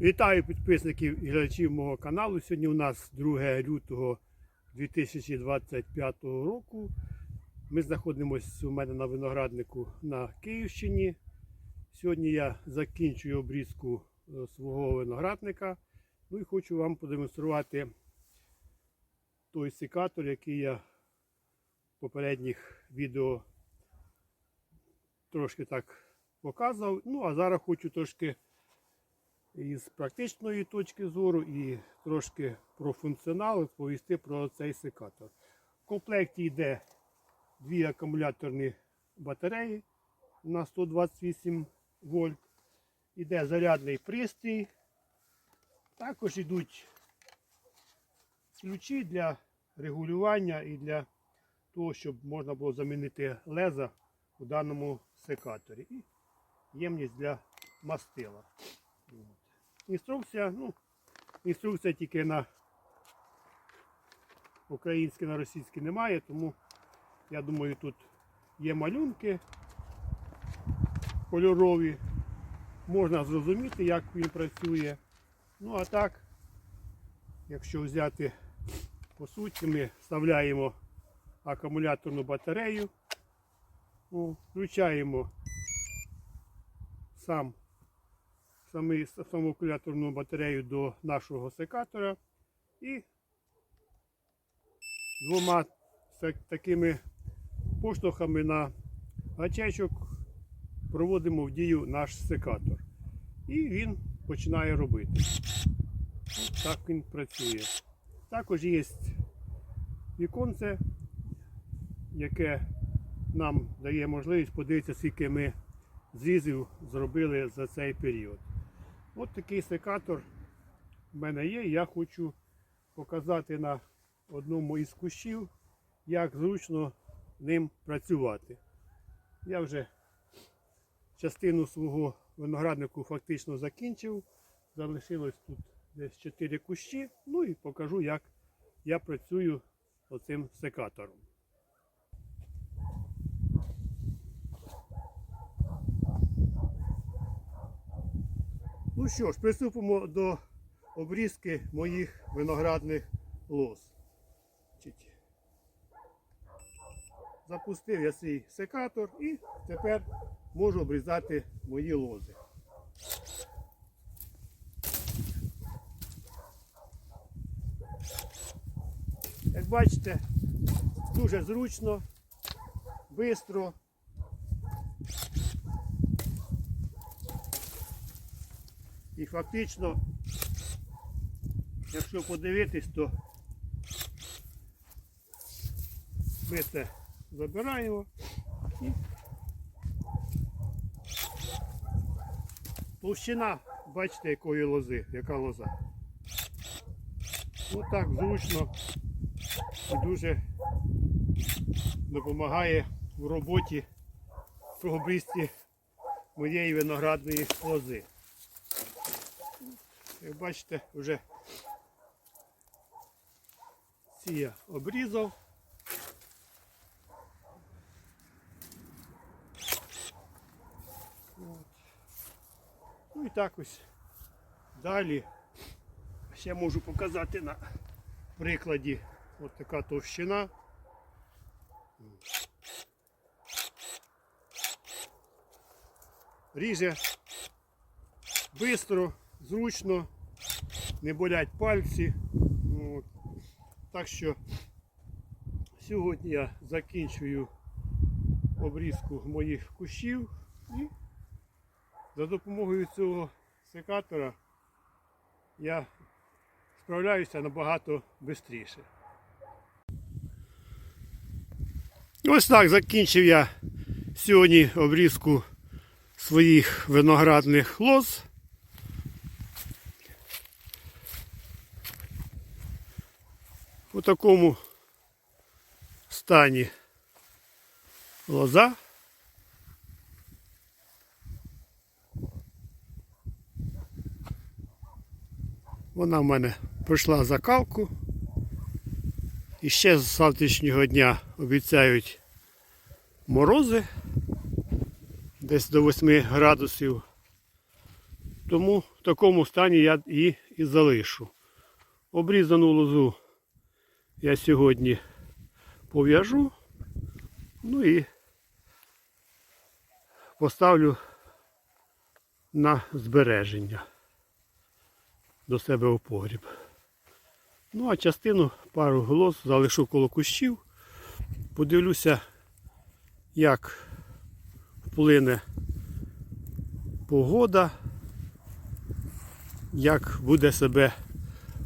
Вітаю підписників і глядачів мого каналу. Сьогодні у нас 2 лютого 2025 року. Ми знаходимося у мене на винограднику на Київщині. Сьогодні я закінчую обрізку е, свого виноградника. Ну і хочу вам продемонструвати той секатор, який я в попередніх відео трошки так показував. Ну а зараз хочу трошки із практичної точки зору і трошки про функціонал розповісти про цей секатор. В комплекті йде дві акумуляторні батареї на 128 вольт. Іде зарядний пристрій. Також йдуть ключі для регулювання і для того, щоб можна було замінити леза у даному секаторі. І ємність для мастила. Інструкція, ну, інструкція тільки на українській, на російській немає, тому я думаю, тут є малюнки кольорові. Можна зрозуміти, як він працює. Ну а так, якщо взяти по суті, ми вставляємо акумуляторну батарею, О, включаємо сам самий, саму акумуляторну батарею до нашого секатора і двома так- такими поштовхами на гачечок проводимо в дію наш секатор. І він починає робити. От Так він працює. Також є віконце, яке нам дає можливість подивитися, скільки ми зрізів зробили за цей період. От такий секатор в мене є. Я хочу показати на одному із кущів, як зручно ним працювати. Я вже частину свого винограднику фактично закінчив. Залишилось тут десь 4 кущі. Ну і покажу, як я працюю оцим секатором. Ну що ж, приступимо до обрізки моїх виноградних лоз. Запустив я свій секатор і тепер можу обрізати мої лози. Як бачите, дуже зручно, швидко. І фактично, якщо подивитись, то ми це забираємо і товщина, бачите, якої лози, яка лоза. Ну так зручно і дуже допомагає в роботі в обрізці моєї виноградної лози. Як бачите, вже ці я обрізав. От. Ну і так ось далі. Ще можу показати на прикладі от така товщина. Ріже швидко, зручно, не болять пальці. От. Так що сьогодні я закінчую обрізку моїх кущів і за допомогою цього секатора я справляюся набагато швидше. Ось так закінчив я сьогодні обрізку своїх виноградних лоз. У такому стані лоза. Вона в мене пройшла закалку. І ще з завтрашнього дня обіцяють морози десь до 8 градусів. Тому в такому стані я її і залишу. Обрізану лозу я сьогодні пов'яжу. Ну і поставлю на збереження до себе у погріб. Ну, а частину пару голос залишу коло кущів. Подивлюся, як вплине погода, як буде себе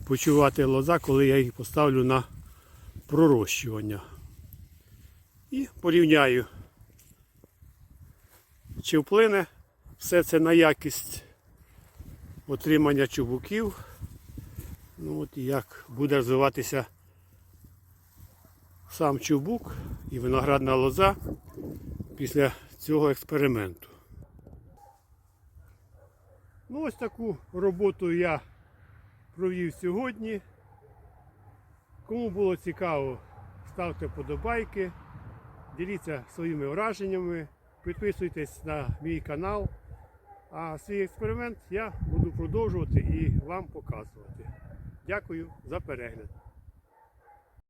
почувати лоза, коли я їх поставлю на пророщування. І порівняю, чи вплине все це на якість отримання чубуків. Ну от як буде розвиватися сам чубук і виноградна лоза після цього експерименту. Ну ось таку роботу я провів сьогодні. Кому було цікаво, ставте подобайки, діліться своїми враженнями, підписуйтесь на мій канал. А свій експеримент я буду продовжувати і вам показувати. Дякую за перегляд.